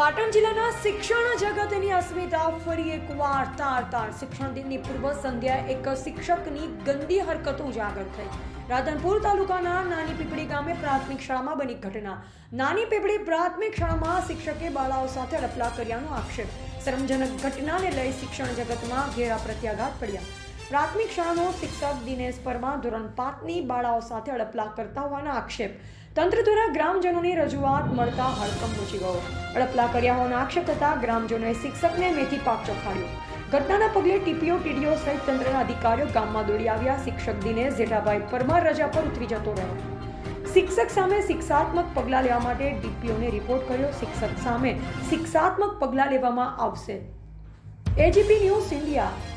પાટણ જિલ્લાના શિક્ષણ જગતની અસ્મિતા ફરી એકવાર તાર તાર. શિક્ષણ દિનની પૂર્વ સંધ્યાએ એક શિક્ષકની ગંદી હરકતો ઉજાગર થઈ. રાધનપુર તાલુકાના નાની પીપળી ગામે પ્રાથમિક શાળામાં બની ઘટના. નાની પીપળી પ્રાથમિક શાળામાં શિક્ષકે બાળાઓ સાથે અડપલા કર્યાનો આક્ષેપ. શરમજનક ઘટનાને લઈ શિક્ષણ જગતમાં ઘેરા પ્રત્યાઘાત પડ્યા. પ્રાથમિક શાળાનો શિક્ષક દિનેશ પરમા ધોરણ પાંચની બાળાઓ સાથે અડપલા કરતા હોવાના આક્ષેપ. તંત્ર દ્વારા ગ્રામજનોની રજૂઆત મળતા હડકંપ મચી ગયો. અડપલા કર્યા હોવાના આક્ષેપ થતા ગ્રામજનોએ શિક્ષકને મેથી પાક ચોખાડ્યો. ઘટનાના પગલે ટીપીઓ, ટીડીઓ સહિત તંત્રના અધિકારીઓ ગામમાં દોડી આવ્યા. શિક્ષક દિનેશ જેઠાભાઈ પરમાર રજા પર ઉતરી જતો રહ્યો. શિક્ષક સામે શિક્ષાત્મક પગલાં લેવા માટે ડીપીઓને રિપોર્ટ કર્યો. શિક્ષક સામે શિક્ષાત્મક પગલાં લેવામાં આવશે. AGP news India.